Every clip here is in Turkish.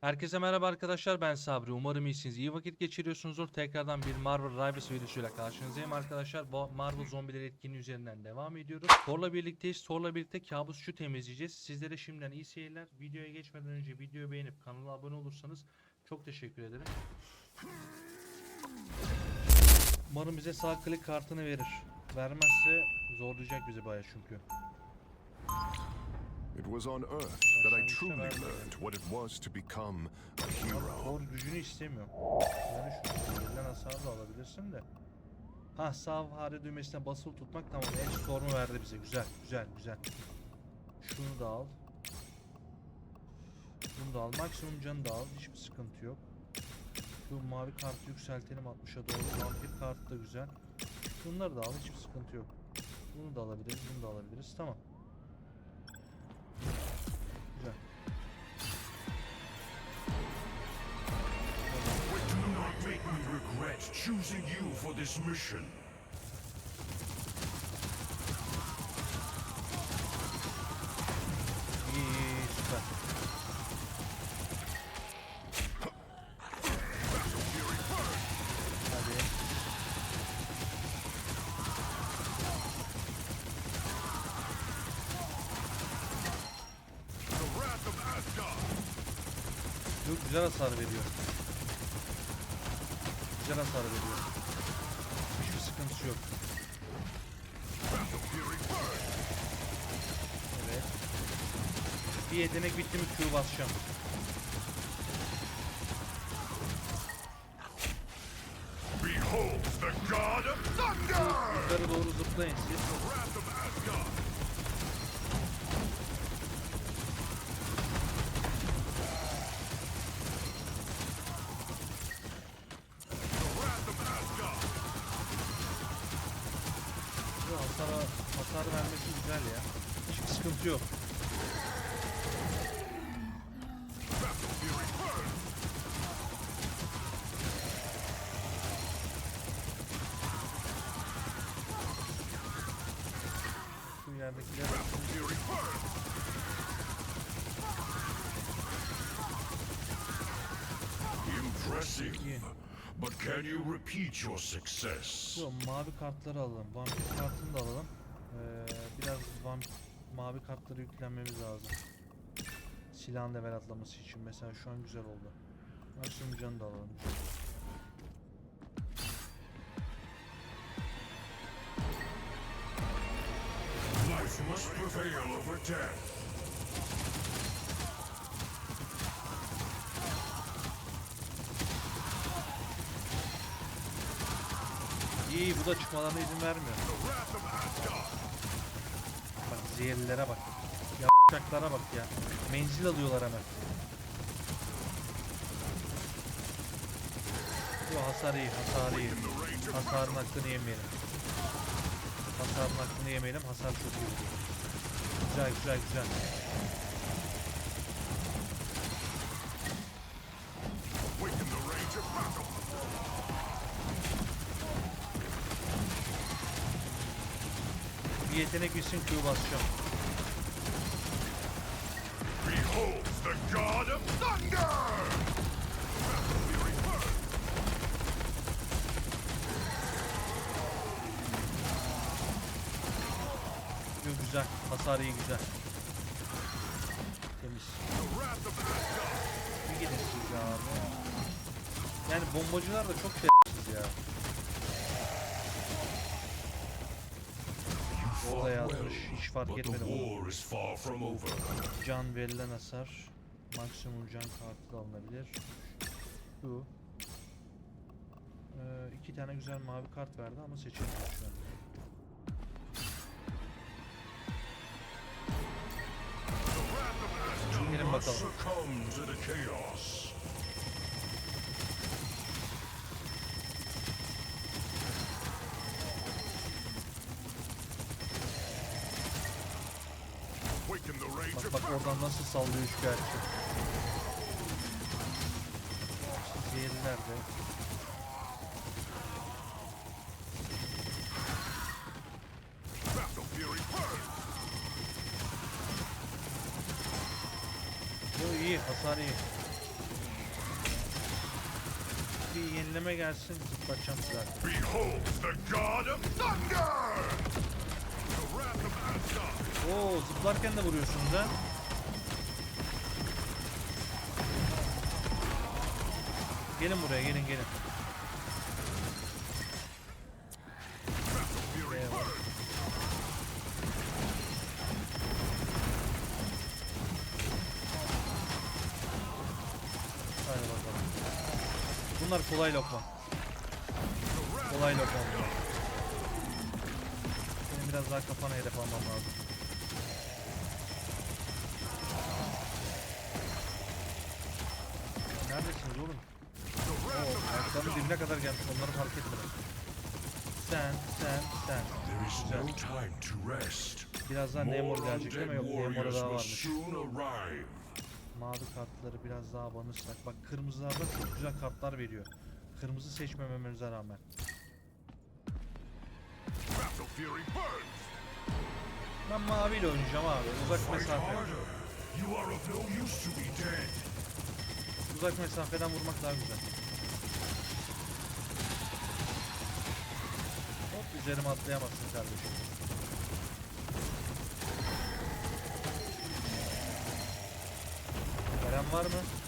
Herkese merhaba arkadaşlar ben Sabri. Umarım iyisiniz. İyi vakit geçiriyorsunuzdur. Tekrardan bir Marvel Rivals videosuyla karşınızdayım arkadaşlar. Bu Marvel zombileri etkinliği üzerinden devam ediyoruz. Thor'la birlikteyiz. Thor'la birlikte kabusçu temizleyeceğiz. Sizlere şimdiden iyi seyirler. Videoya geçmeden önce videoyu beğenip kanala abone olursanız çok teşekkür ederim. Umarım bize sağ klik kartını verir. Vermezse zorlayacak bizi baya çünkü It was on Earth that I truly learned what it was to become a hero. Thor gücünü istemiyorum. Yani şu verilen hasarı da alabilirsin de. Ha sağ fare düğmesine basılı tutmak tamam. Edge Storm'u verdi bize. Güzel güzel güzel. Şunu da al. Bunu da al. Maksimum canı da al. Hiçbir sıkıntı yok. Şu mavi kartı yükseltelim 60'a doğru. Vampir kartı da güzel. Bunları da al. Hiçbir sıkıntı yok. Bunu da alabiliriz. Bunu da alabiliriz. Tamam. Choosing you for this mission. Mi Q basacağım. Behold the god of thunder. Yukarı doğru zıplayın siz. The wrath of Asgard. The wrath of Asgard. Bu hasara, hasar vermesi güzel ya. Hiçbir sıkıntı yok. Battle Fury first. Şu yerdekiler Battle Fury first. Impressive. But can you repeat your success? Yo, mavi kartları alalım. Vampir kartını da alalım. Ee, biraz vamp mavi kartları yüklenmemiz lazım. Silahın level atlaması için. Mesela şu an güzel oldu. Maksimum canı da alalım. Life must prevail over death. İyi bu da çıkmalarına izin vermiyor. Bak zehirlilere bak. Yapacaklara bak ya. Menzil alıyorlar hemen. Bu hasar iyi, hasar iyi. Hasarın hakkını yemeyelim. Hasarın hakkını yemeyelim, hasar çok iyi. Güzel, güzel, güzel. Yetenek bitsin Q basacağım. Q güzel, hasar iyi güzel. Temiz. Bir gidin siz ya. Yani bombacılar da çok şerefsiz ya. Orada yazmış, hiç fark etmedim. Can verilen hasar. Maksimum can kartı alınabilir. Bu. Ee, iki tane güzel mavi kart verdi ama seçilmiyor şu an. Gelin bakalım. Sallıyor şikayetçi. Zehirliler de. Battle Fury first. Bu iyi, hasar iyi. bir yenileme gelsin zıplatacağım zaten. Behold the god of thunder! Oo zıplarken de vuruyorsunuz ha. Gelin buraya gelin gelin. Hadi bakalım. Bunlar kolay lokma. Kolay lokma. Benim biraz daha kafana hedef almam lazım. Neredesiniz oğlum? Dibine kadar gelmiş. Onları fark etmedim. Sen, sen, sen. Güzel. Birazdan Namor gelecek değil mi? Yok Namor'a daha varmış. Mavi kartları biraz daha banırsak. Bak kırmızılarda çok güzel kartlar veriyor. Kırmızı seçmememize rağmen. Ben maviyle oynayacağım abi. Uzak mesafe. Uzak mesafeden vurmak daha güzel. Üzerime atlayamazsın kardeşim. Veren var mı?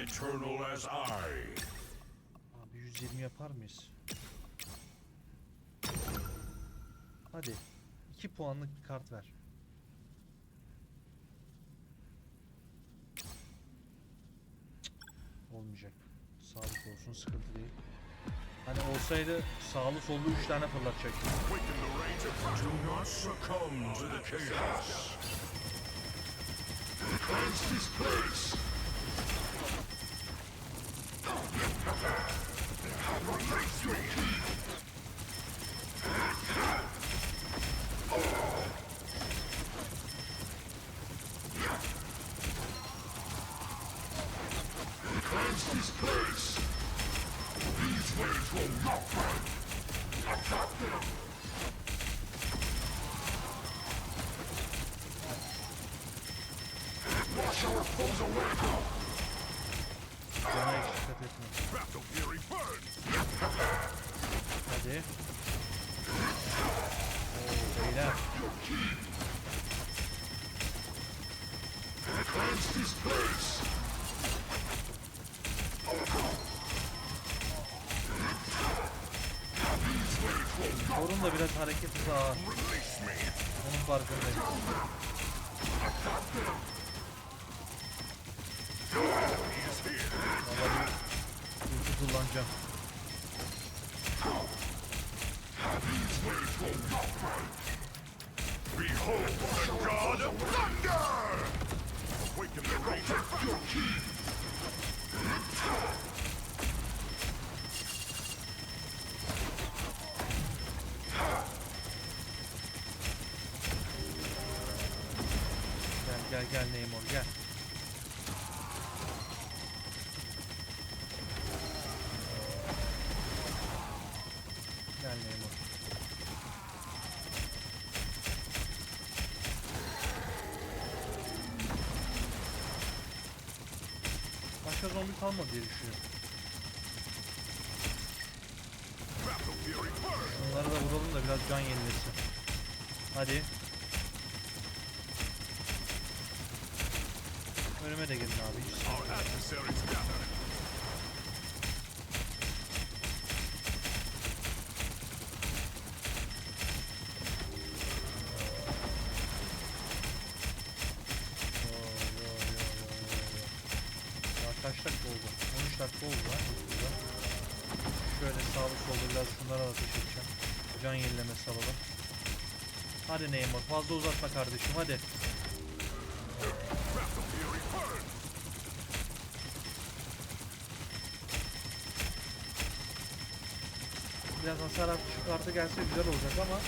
Eternal as I. Abi 120 yapar mıyız? Hadi. 2 puanlık bir kart ver. Olmayacak. Sağlık olsun sıkıntı değil. Hani olsaydı sağlı sollu 3 tane fırlatacaktım. Do not succumb to the chaos! Cleanse this place! Release me! Cleanse Biraz hareket hızı ağır. Onun farkındayım. He is here! Valla bir ulti kullanacağım. Zombi kalmadı diye düşünüyorum. Bunları da vuralım da biraz can yenilesin. Hadi. Önüme de gelin abi. Hiç fazla uzatma kardeşim hadi. Biraz hasar artı şu kartı gelse güzel olacak ama.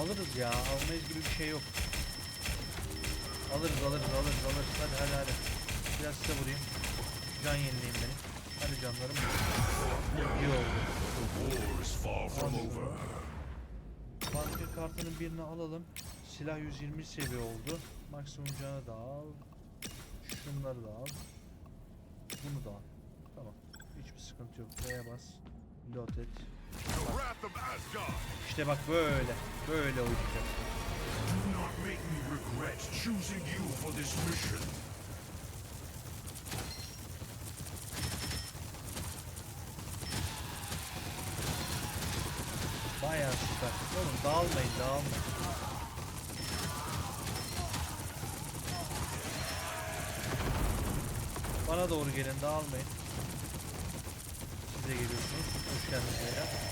Alırız ya almayız gibi bir şey yok. Alırız alırız alırız alırız. Hadi hadi hadi. Biraz size vurayım. Can yenileyim benim Hadi canlarım. İyi oldu Vampir kartının birini alalım. Silah 120 seviye oldu. Maksimum canı da al. Şunları da al. Bunu da al. Tamam. Hiçbir sıkıntı yok. B'ye bas. Load et. Asgard! İşte bak böyle. Böyle oynayacağız Do not make me regret choosing you for this mission. Bayağı süper Oğlum. Dağılmayın dağılmayın. Bana doğru gelin dağılmayın. Siz de geliyorsunuz. Hoş geldiniz beyler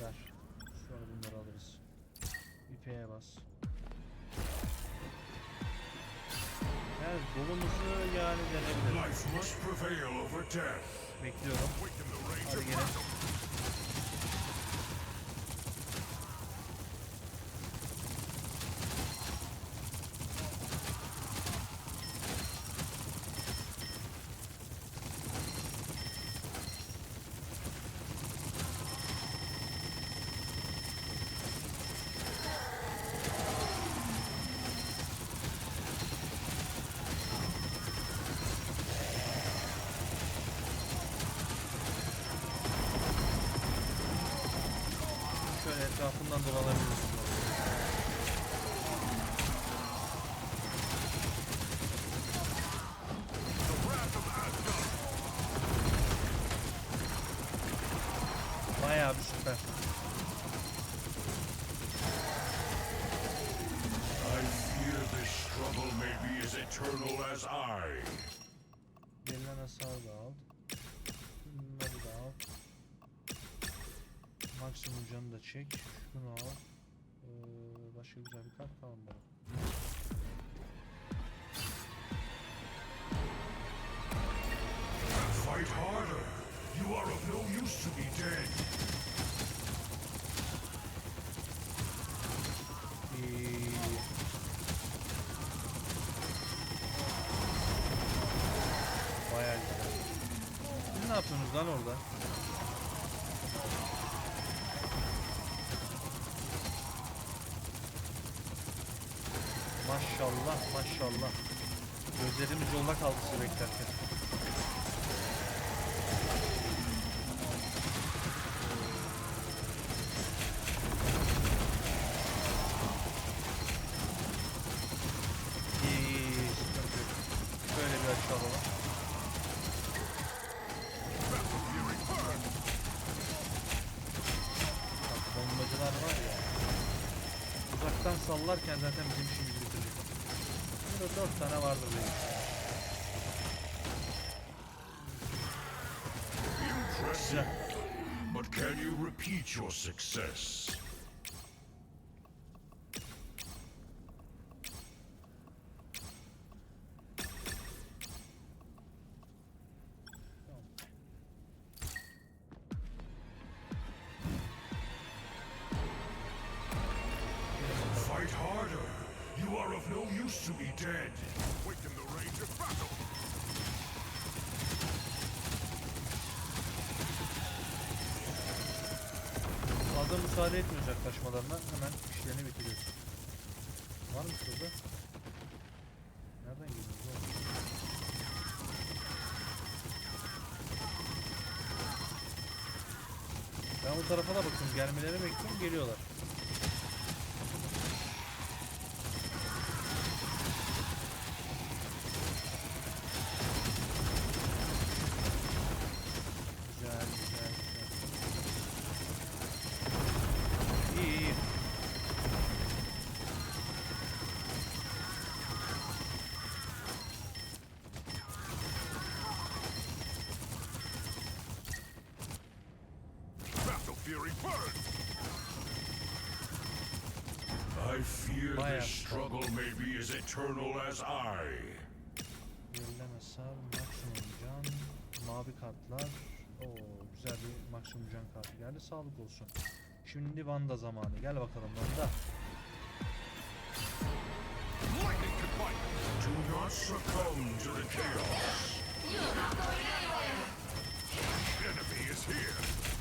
Ver. Sonra bunları alırız. İpeğe bas. Evet, golumuzu yani death. Bekliyorum. Hadi gelin. Eternal as I. Verilen hasarı da al. Bunları da al. Maksimum canı da çek. Şunu al. Ee, başka güzel bir kart bana. Fight harder. You are of no use to me dead. Orada? Maşallah maşallah. Gözlerimiz yolda kaldı sizi beklerken. Sallarken zaten bizim işimizi bitirecek. Burada dört tane vardır benim. Impressive. But can you repeat your success? Are of no use to me dead. Awaken the rage of battle. Fazla müsaade etmiyoruz yaklaşmalarına. Hemen işlerini bitiriyoruz. Var mı şurada? Nereden geliyoruz? Ben bu tarafa da bakıyorum. Gelmelerini bekliyorum. Geliyorlar. Fury burn! I fear Bayağı this struggle may be as eternal as I. Hasar, maksimum can, mavi kartlar. Oo, güzel bir maksimum can kartı geldi. Sağlık olsun. Şimdi Vanda zamanı. Gel bakalım Vanda. Do not succumb to the chaos. Enemy is here!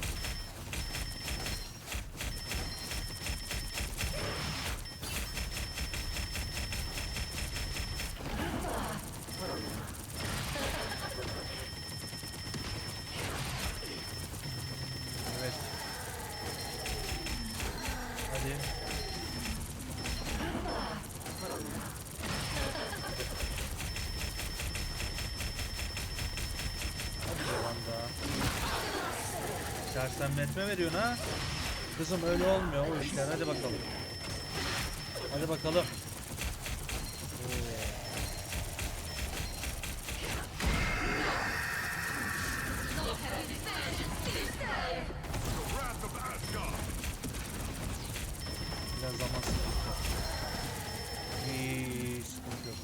Sersemletme veriyorsun ha. Kızım öyle olmuyor o işler. Hadi bakalım. Hadi bakalım. Oo. The wrath of Asgard! Biraz zaman sıkıntı. İyi sıkıntı yok.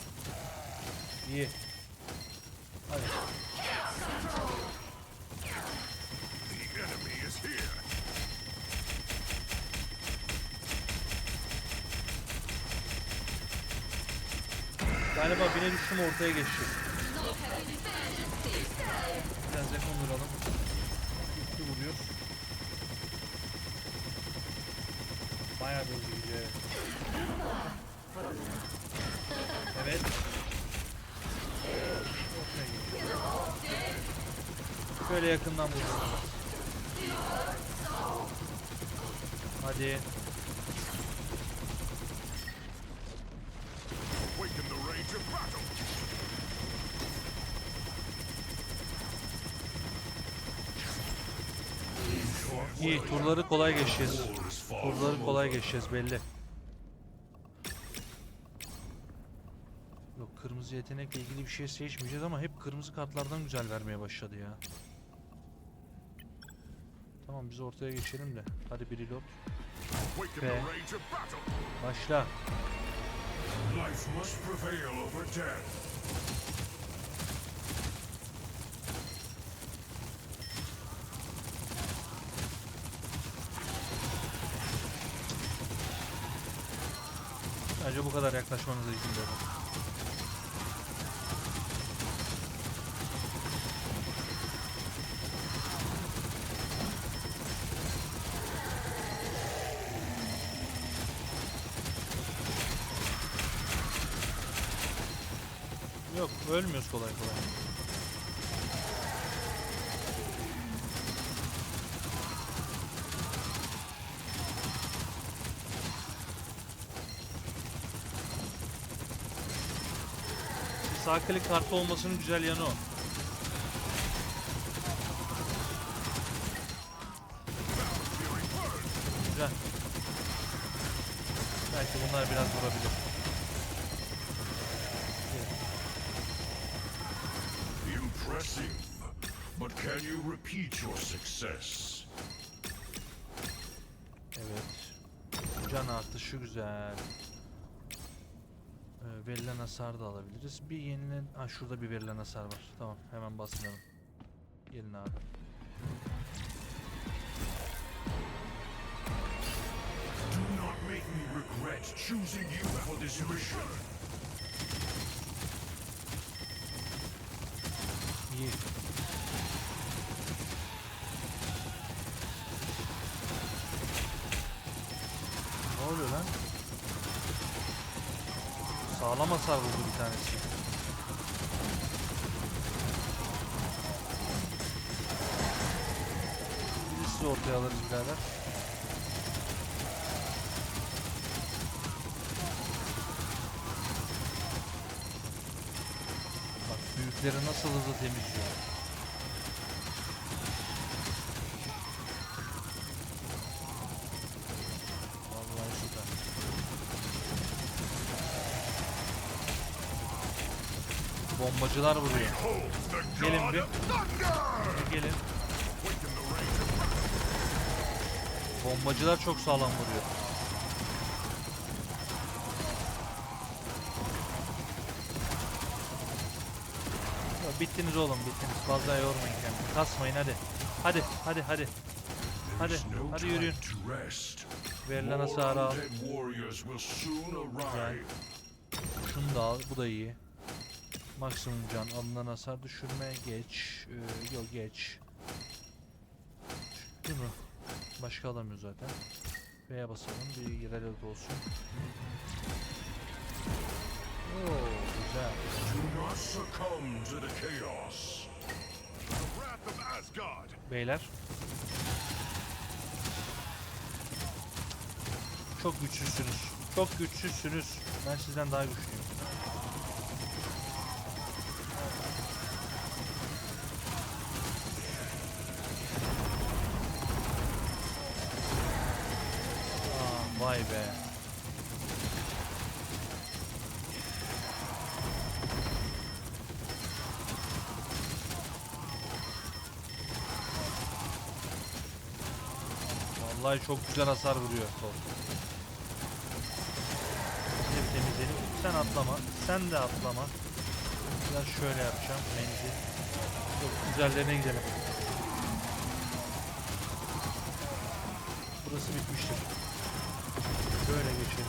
İyi. Hadi. The enemy is here! Galiba bine düştüm ortaya geçti. Biraz yakın duralım. Gitti vuruyor. Bayağı bir hızlı gidiyor evet. Evet. Şöyle yakından vuruyor. Hadi. Awaken the rage of battle! İyi turları kolay geçeceğiz. Turları kolay geçeceğiz belli. Yok kırmızı yetenekle ilgili bir şey seçmeyeceğiz ama hep kırmızı kartlardan güzel vermeye başladı ya. Tamam biz ortaya geçelim de. Hadi bir reload. Battle! Başla. Life must prevail over death. Bence bu kadar yaklaşmanıza izin verin. Yok ölmüyoruz kolay kolay. Klik kartı olmasının güzel yanı o. Güzel. Belki bunlar biraz vurabilir. Impressive. But can you repeat your success? Evet. Can artışı güzel. Ee, verilen hasar da alabiliriz. Bir yenilen... Ha şurada bir verilen hasar var. Tamam hemen basmayalım. Gelin abi. Do not make me regret choosing you for this mission. İyi. Ne oluyor lan? Sağlam hasar vurdu bir tanesi. Biz ortaya alırız birader. Bak büyükleri nasıl hızlı temizliyor. Bombacılar vuruyor. Gelin bir. Gelin. Bombacılar çok sağlam vuruyor. Ya bittiniz oğlum bittiniz. Fazla yormayın kendini. Kasmayın hadi. Hadi hadi hadi. Hadi hadi yürüyün. Verilen hasarı al. arrive. Şunu da al. Bu da iyi. Maksimum can. Alınan hasar düşürme. Geç. Ee, yok geç. Şunu. Başka alamıyor zaten. B'ye basalım. Bir reload olsun. Oo, güzel. Do not succumb to the chaos. the wrath of Asgard! Beyler. Çok güçsüzsünüz. Çok güçsüzsünüz. Ben sizden daha güçlüyüm. Vay be. Vallahi çok güzel hasar vuruyor Thor. Bir temizleyelim. Sen atlama. Sen de atlama. Biraz şöyle yapacağım. Menzil. Çok güzellerine gidelim. Burası bitmiştir. Böyle geçelim.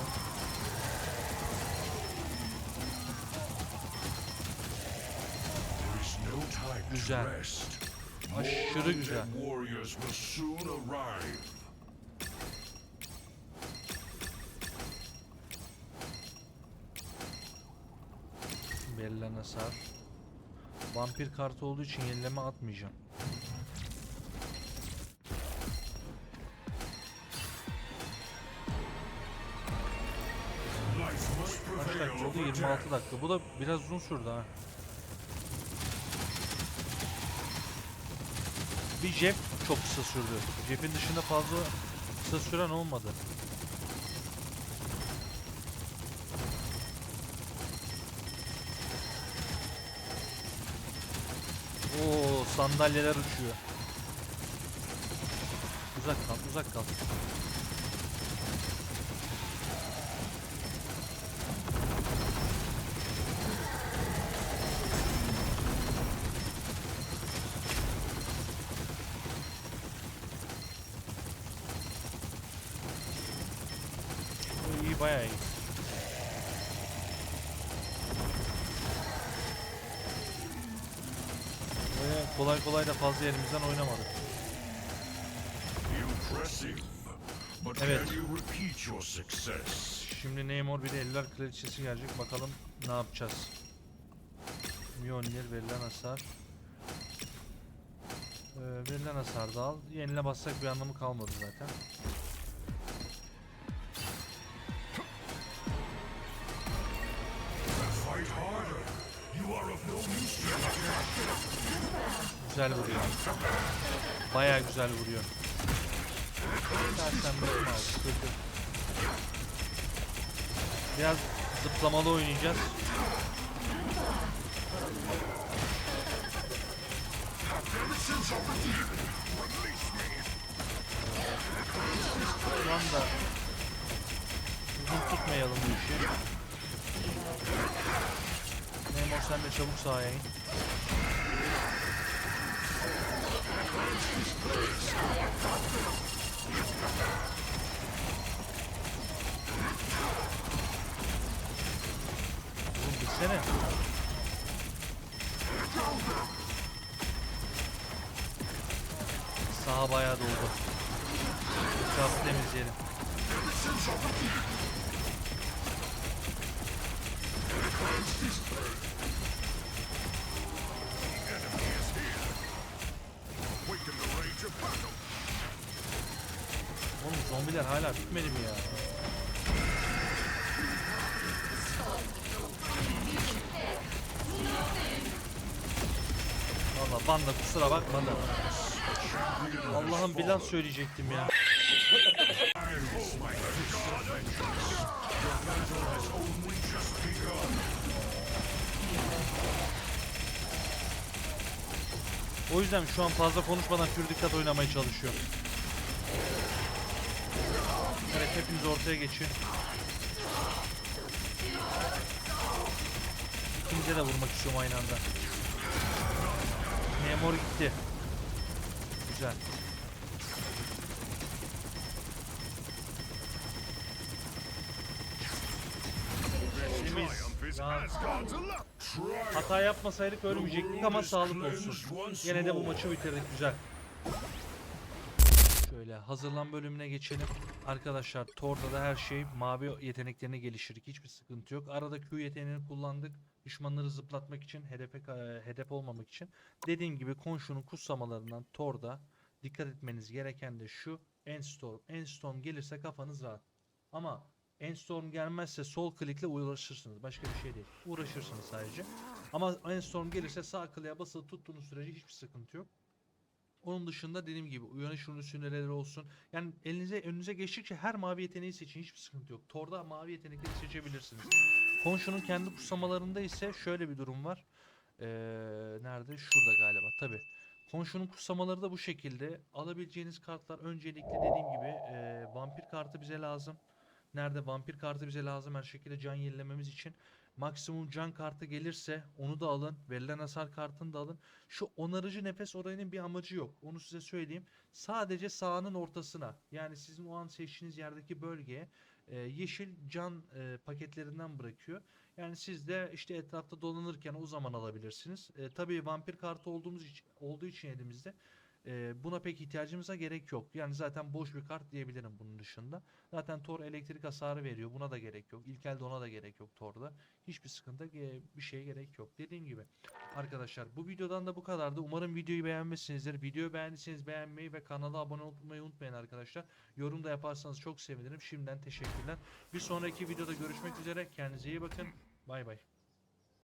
Güzel. Aşırı güzel. Verilen hasar. Vampir kartı olduğu için yenileme atmayacağım. 26 death. dakika. Bu da biraz uzun sürdü ha. Bir Jeff çok kısa sürdü. Jeff'in dışında fazla kısa süren olmadı. Oo sandalyeler uçuyor. Uzak kal, uzak kal. Bayağı iyi. Böyle kolay kolay da fazla yerimizden oynamadık. Evet. Şimdi Neymar bir de eller kraliçesi gelecek. Bakalım ne yapacağız. Mjolnir verilen hasar. Ee, verilen hasar da al. Yenile bassak bir anlamı kalmadı zaten. Güzel vuruyor. Baya güzel vuruyor. Bakım aldık. Kötü. Biraz zıplamalı oynayacağız. Şu anda uzun tutmayalım bu işi. Memur sen de çabuk sahaya in. Gitsene. Saha bayağı doldu. Etrafı temizleyelim. Zombiler hala bitmedi mi ya? Valla banda kusura bakma da. Allah'ım bir laf söyleyecektim ya. O yüzden şu an fazla konuşmadan pür dikkat oynamaya çalışıyorum. Evet hepiniz ortaya geçin. İkinize de vurmak istiyorum aynı anda. Memur gitti. Güzel. Hata yapmasaydık ölmeyecektik ama sağlık olsun. Yine de bu maçı bitirdik güzel. Şöyle hazırlan bölümüne geçelim. Arkadaşlar Thor'da da her şey mavi yeteneklerine geliştirdik. Hiçbir sıkıntı yok. Arada Q yeteneğini kullandık. Düşmanları zıplatmak için, hedefe ka- hedef olmamak için. Dediğim gibi Konshu'nun kutsamalarından Thor'da dikkat etmeniz gereken de şu. Endstorm. Endstorm gelirse kafanız rahat. Ama Endstorm gelmezse sol klikle uğraşırsınız. Başka bir şey değil. Uğraşırsınız sadece. Ama Endstorm gelirse sağ kliğe basılı tuttuğunuz sürece hiçbir sıkıntı yok. Onun dışında dediğim gibi uyanış ürünleri olsun. Yani elinize önünüze geçtikçe her mavi yeteneği seçin. Hiçbir sıkıntı yok. Tor'da mavi yetenekleri seçebilirsiniz. Konshu'nun kendi kutsamalarında ise şöyle bir durum var. Ee, nerede? Şurada galiba. Tabi. Konshu'nun kutsamaları da bu şekilde. Alabileceğiniz kartlar öncelikle dediğim gibi ee, vampir kartı bize lazım. Nerede vampir kartı bize lazım her şekilde can yenilememiz için. Maksimum can kartı gelirse onu da alın. Verilen hasar kartını da alın. Şu onarıcı nefes oranının bir amacı yok. Onu size söyleyeyim. Sadece sahanın ortasına yani sizin o an seçtiğiniz yerdeki bölgeye e, yeşil can e, paketlerinden bırakıyor. Yani siz de işte etrafta dolanırken o zaman alabilirsiniz. E, tabii vampir kartı olduğumuz için, olduğu için elimizde e, buna pek ihtiyacımıza gerek yok. Yani zaten boş bir kart diyebilirim bunun dışında. Zaten Thor elektrik hasarı veriyor. Buna da gerek yok. İlk elde ona da gerek yok Thor'da. Hiçbir sıkıntı ge- bir şeye gerek yok. Dediğim gibi arkadaşlar bu videodan da bu kadardı. Umarım videoyu beğenmişsinizdir. Videoyu beğendiyseniz beğenmeyi ve kanala abone olmayı unutmayın arkadaşlar. Yorum da yaparsanız çok sevinirim. Şimdiden teşekkürler. Bir sonraki videoda görüşmek üzere. Kendinize iyi bakın. Bay bay.